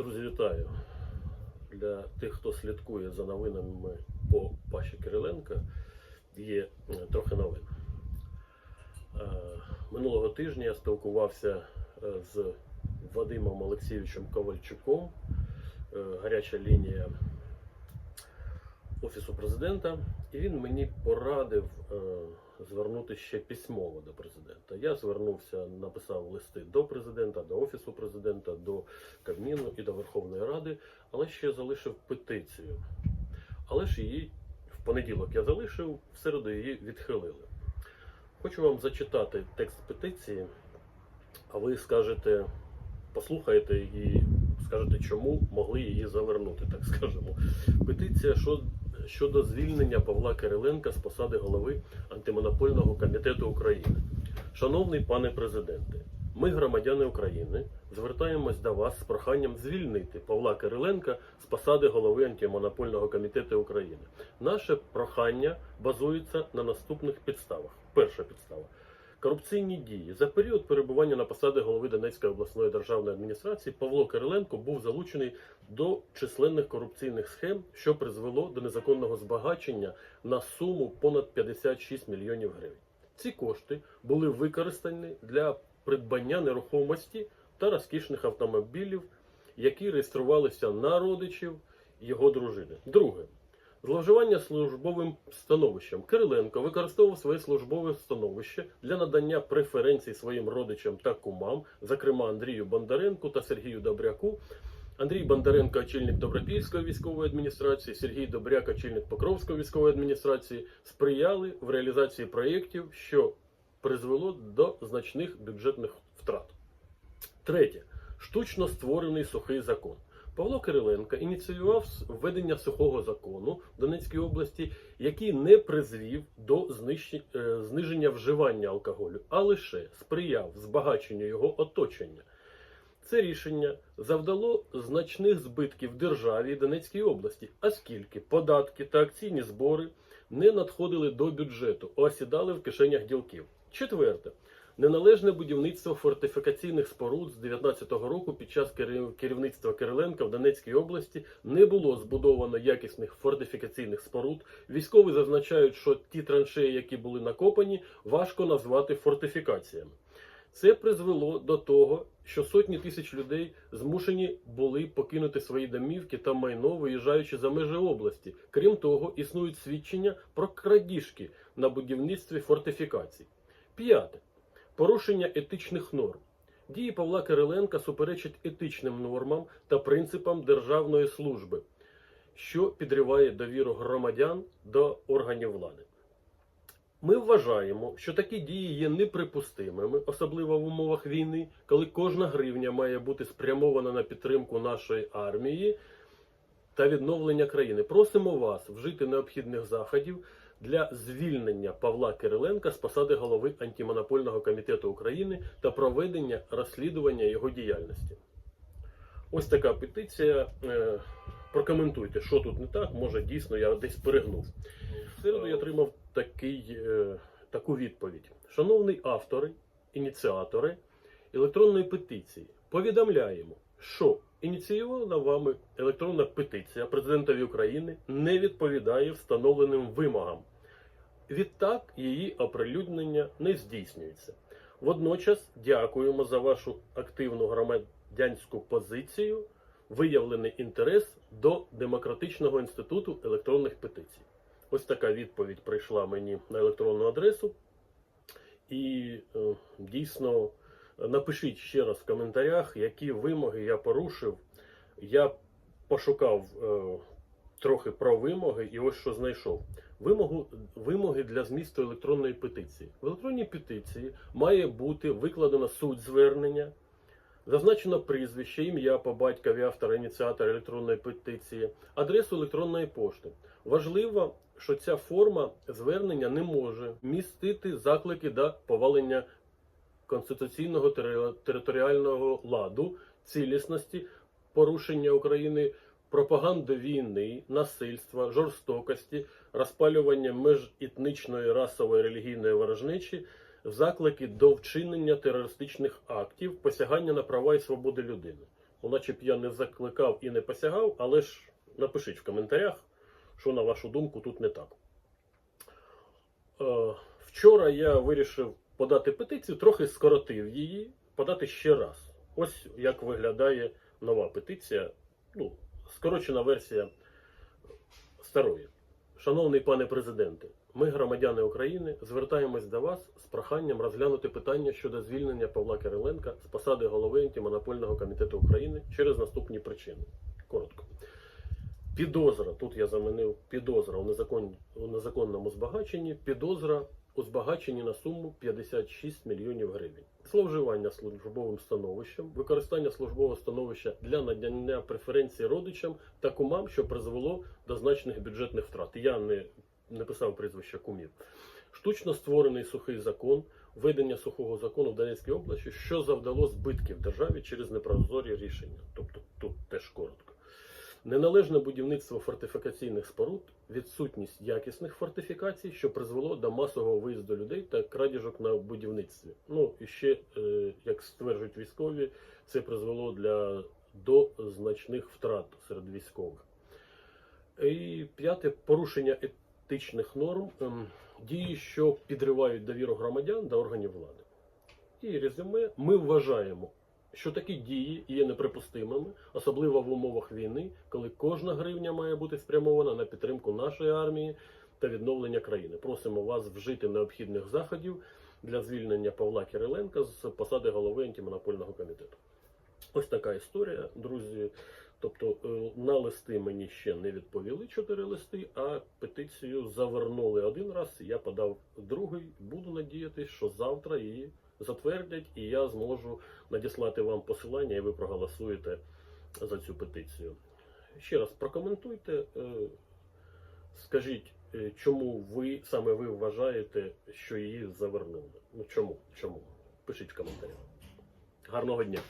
Друзі, вітаю! Для тих, хто слідкує за новинами по Паші Кириленка, є е, трохи новин. Е, Минулого тижня я спілкувався е, з Вадимом Олексійовичем Ковальчуком, гаряча лінія Офісу президента, і він мені порадив звернутися ще письмово до президента. Я звернувся, написав листи до президента, до Офісу президента, до Кабміну і до Верховної Ради, але ще залишив петицію. Але ж її в понеділок я залишив, в середу її відхилили. Хочу вам зачитати текст петиції, а ви скажете, послухаєте і скажете, чому могли її завернути, так скажемо. Петиція що- щодо звільнення Павла Кириленка з посади голови антимонопольного комітету України. Шановний пане президенте, ми, громадяни України, звертаємось до вас з проханням звільнити Павла Кириленка з посади голови антимонопольного комітету України. Наше прохання базується на наступних підставах. Перша підстава. Корупційні дії за період перебування на посаді голови Донецької обласної державної адміністрації Павло Кириленко був залучений до численних корупційних схем, що призвело до незаконного збагачення на суму понад 56 мільйонів гривень. Ці кошти були використані для придбання нерухомості та розкішних автомобілів, які реєструвалися на родичів його дружини. Друге. Зловживання службовим становищем. Кириленко використовував своє службове становище для надання преференцій своїм родичам та кумам, зокрема Андрію Бондаренку та Сергію Добряку. Андрій Бондаренко, очільник Добропільської військової адміністрації, Сергій Добряк, очільник Покровської військової адміністрації, сприяли в реалізації проєктів, що призвело до значних бюджетних втрат. Третє. Штучно створений сухий закон. Павло Кириленко ініціював введення сухого закону в Донецькій області, який не призвів до е, зниження вживання алкоголю, а лише сприяв збагаченню його оточення. Це рішення завдало значних збитків державі Донецькій області, оскільки податки та акційні збори не надходили до бюджету, а осідали в кишенях ділків. Четверте. Неналежне будівництво фортифікаційних споруд з 19-го року під час керівництва Кириленка в Донецькій області не було збудовано якісних фортифікаційних споруд. Військові зазначають, що ті траншеї, які були накопані, важко назвати фортифікаціями. Це призвело до того, що сотні тисяч людей змушені були покинути свої домівки та майно, виїжджаючи за межі області. Крім того, існують свідчення про крадіжки на будівництві фортифікацій. П'яте. Порушення етичних норм. Дії Павла Кириленка суперечать етичним нормам та принципам державної служби, що підриває довіру громадян до органів влади. Ми вважаємо, що такі дії є неприпустимими, особливо в умовах війни, коли кожна гривня має бути спрямована на підтримку нашої армії та відновлення країни. Просимо вас вжити необхідних заходів для звільнення Павла Кириленка з посади голови антимонопольного комітету України та проведення розслідування його діяльності. Ось така петиція. Е, Прокоментуйте, що тут не так. Може, дійсно я десь перегнув. В середу я отримав такий, е, таку відповідь. Шановний автори, ініціатори електронної петиції, повідомляємо, що ініційована вами електронна петиція президентові України не відповідає встановленим вимогам. Відтак її оприлюднення не здійснюється. Водночас дякуємо за вашу активну громадянську позицію, виявлений інтерес до Демократичного інституту електронних петицій. Ось така відповідь прийшла мені на електронну адресу. І е, дійсно напишіть ще раз в коментарях, які вимоги я порушив. Я пошукав е, трохи про вимоги, і ось що знайшов. Вимогу, вимоги для змісту електронної петиції. В електронній петиції має бути викладена суть звернення, зазначено прізвище, ім'я по батькові автора ініціатора електронної петиції, адресу електронної пошти. Важливо, що ця форма звернення не може містити заклики до повалення конституційного територіального ладу, цілісності, порушення України, пропаганди війни, насильства, жорстокості, розпалювання меж етнічної, расової, релігійної ворожнечі, заклики до вчинення терористичних актів, посягання на права і свободи людини. Наче б я не закликав і не посягав, але ж напишіть в коментарях, що на вашу думку тут не так. Е, Вчора я вирішив подати петицію, трохи скоротив її, подати ще раз. Ось як виглядає нова петиція, ну, скорочена версія старої. Шановний пане президенте, ми, громадяни України, звертаємось до вас з проханням розглянути питання щодо звільнення Павла Кириленка з посади голови антимонопольного комітету України через наступні причини. Коротко. Підозра, тут я замінив підозра у, незакон, у незаконному збагаченні, підозра у на суму 56 мільйонів гривень. Зловживання службовим становищем, використання службового становища для надання преференцій родичам та кумам, що призвело до значних бюджетних втрат. Я не, не писав прізвища кумів. Штучно створений сухий закон, введення сухого закону в Донецькій області, що завдало збитків державі через непрозорі рішення. Тобто тут теж коротко. Неналежне будівництво фортифікаційних споруд, відсутність якісних фортифікацій, що призвело до масового виїзду людей та крадіжок на будівництві. Ну і ще, е, як стверджують військові, це призвело для до значних втрат серед військових. І п'яте порушення етичних норм, ем, дії, що підривають довіру громадян до органів влади. І резюме, ми вважаємо, що такі дії є неприпустимими, особливо в умовах війни, коли кожна гривня має бути спрямована на підтримку нашої армії та відновлення країни. Просимо вас вжити необхідних заходів для звільнення Павла Кириленка з посади голови антимонопольного комітету. Ось така історія, друзі. Тобто е, на листи мені ще не відповіли чотири листи, а петицію завернули один раз. Я подав другий. Буду надіятися, що завтра її затвердять, і я зможу надіслати вам посилання, і ви проголосуєте за цю петицію. Ще раз прокоментуйте, е, скажіть, е, чому ви саме ви вважаєте, що її завернули? Ну чому? Чому? Пишіть в коментарях. Гарного дня!